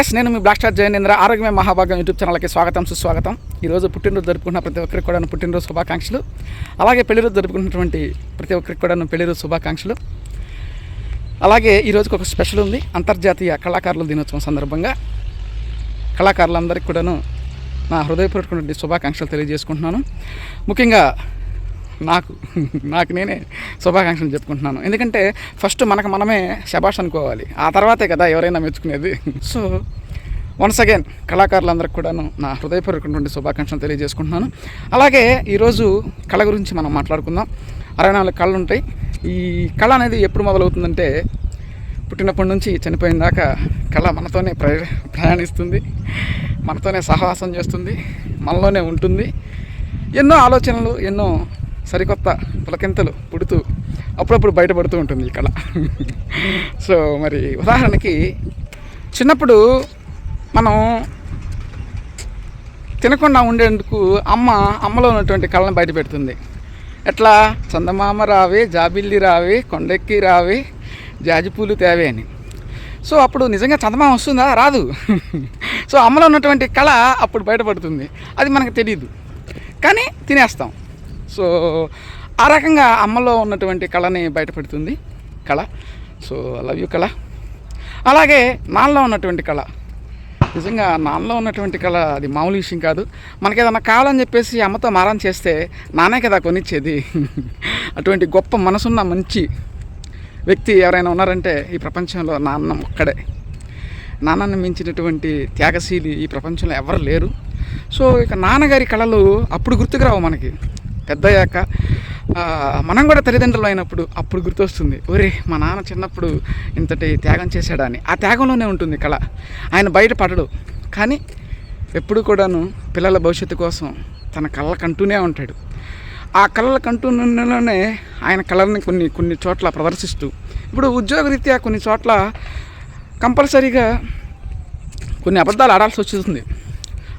Yes నేను మీ black star జయనేంద్ర ఆరోగ్యమే మహాభాగం YouTube ఛానల్కి స్వాగతం సుస్వాగతం. ఈరోజు పుట్టినరోజు జరుపుకున్న ప్రతి ఒక్కరికి కూడా పుట్టినరోజు శుభాకాంక్షలు. అలాగే పెళ్ళిరోజు జరుపుకున్నటువంటి ప్రతి ఒక్కరికి కూడా పెళ్ళిరోజు శుభాకాంక్షలు. అలాగే ఈరోజుకి ఒక స్పెషల్ ఉంది అంతర్జాతీయ కళాకారుల దినోత్సవం సందర్భంగా. కళాకారులందరికీ కూడాను నా హృదయపూర్వకటువంటి శుభాకాంక్షలు తెలియజేసుకుంటున్నాను. ముఖ్యంగా నాకు నాకు నేనే శుభాకాంక్షలు చెప్పుకుంటున్నాను. ఎందుకంటే ఫస్ట్ మనకు మనమే శబాష్ అనుకోవాలి. ఆ తర్వాతే కదా ఎవరైనా మెచ్చుకునేది. సో వన్స్ అగైన్ కళాకారులందరికీ కూడాను నా హృదయపూర్వకటువంటి శుభాకాంక్షలు తెలియజేసుకుంటున్నాను. అలాగే ఈరోజు కళ గురించి మనం మాట్లాడుకుందాం. అరవై నాలుగు కళలు ఉంటాయి ఈ కళ అనేది ఎప్పుడు మొదలవుతుందంటే పుట్టినప్పటి నుంచి చనిపోయిన దాకా కళ మనతోనే ప్ర ప్రయాణిస్తుంది. మనతోనే సహవాసం చేస్తుంది. మనలోనే ఉంటుంది. ఎన్నో ఆలోచనలు ఎన్నో సరికొత్త పులకింతలు పుడుతూ అప్పుడప్పుడు బయటపడుతూ ఉంటుంది ఈ కళ. సో మరి ఉదాహరణకి చిన్నప్పుడు మనం తినకుండా ఉండేందుకు అమ్మ అమ్మలో ఉన్నటువంటి కళను బయట పెడుతుంది. ఎట్లా? చందమామ రావే జాబిల్లి రావే కొండెక్కి రావే జాజిపూలు తేవే అని. సో అప్పుడు నిజంగా చందమామ వస్తుందా? రాదు. సో అమ్మలో ఉన్నటువంటి కళ అప్పుడు బయటపడుతుంది. అది మనకు తెలియదు కానీ తినేస్తాం. సో ఆ రకంగా అమ్మలో ఉన్నటువంటి కళని బయటపెడుతుంది కళ. సో లవ్ యూ కళ. అలాగే నాన్నలో ఉన్నటువంటి కళ. నిజంగా నాన్నలో ఉన్నటువంటి కళ అది మామూలు విషయం కాదు. మనకి ఏదన్నా కావాలని చెప్పేసి అమ్మతో మారం చేస్తే నానే కదా కొనిచ్చేది. అటువంటి గొప్ప మనసున్న మంచి వ్యక్తి ఎవరైనా ఉన్నారంటే ఈ ప్రపంచంలో నాన్న ఒక్కడే. నాన్నని మించినటువంటి త్యాగశీలి ఈ ప్రపంచంలో ఎవరు లేరు. సో ఇక నాన్నగారి కళలు అప్పుడు గుర్తుకు రావు మనకి. పెద్దయ్యాక మనం కూడా తల్లిదండ్రులు అయినప్పుడు అప్పుడు గుర్తొస్తుంది ఒరే మా నాన్న చిన్నప్పుడు ఇంతటి త్యాగం చేశాడని ఆ త్యాగంలోనే ఉంటుంది కళ. ఆయన బయట పడడు. కానీ ఎప్పుడు కూడాను పిల్లల భవిష్యత్తు కోసం తన కళ్ళకంటూనే ఉంటాడు. ఆ కళల కంటూనే ఆయన కళల్ని కొన్ని కొన్ని చోట్ల ప్రదర్శిస్తూ ఇప్పుడు ఉద్యోగరీత్యా కొన్ని చోట్ల కంపల్సరీగా కొన్ని అబద్ధాలు ఆడాల్సి వచ్చేస్తుంది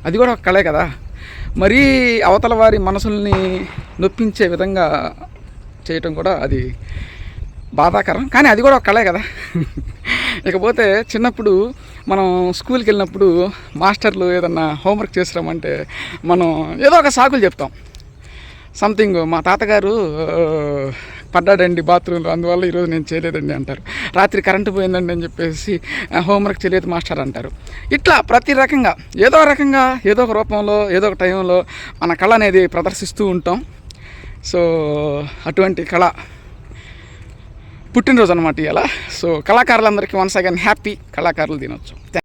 అది కూడా ఒక కళే కదా. మరీ అవతల వారి మనసుల్ని నొప్పించే విధంగా చేయటం కూడా అది బాధాకరం. కానీ అది కూడా ఒక కళే కదా. ఇకపోతే చిన్నప్పుడు మనం స్కూల్కి వెళ్ళినప్పుడు మాస్టర్లు ఏదన్నా హోంవర్క్ చేసినామంటే మనం ఏదో ఒక సాకులు చెప్తాం. సంథింగ్ మా తాతగారు పడ్డాడండి బాత్రూంలో. అందువల్ల ఈరోజు నేను చేయలేదండి అంటారు. రాత్రి కరెంటు పోయిందండి అని చెప్పేసి హోంవర్క్ చేయలేదు మాస్టర్ అంటారు. ఇట్లా ప్రతి రకంగా ఏదో రకంగా ఏదో ఒక రూపంలో ఏదో ఒక టైంలో మన కళ అనేది ప్రదర్శిస్తూ ఉంటాం. సో అటువంటి కళ పుట్టినరోజు అనమాట ఇలా సో కళాకారులందరికీ వన్స్ అగైన్ హ్యాపీ కళాకారులు తినొచ్చు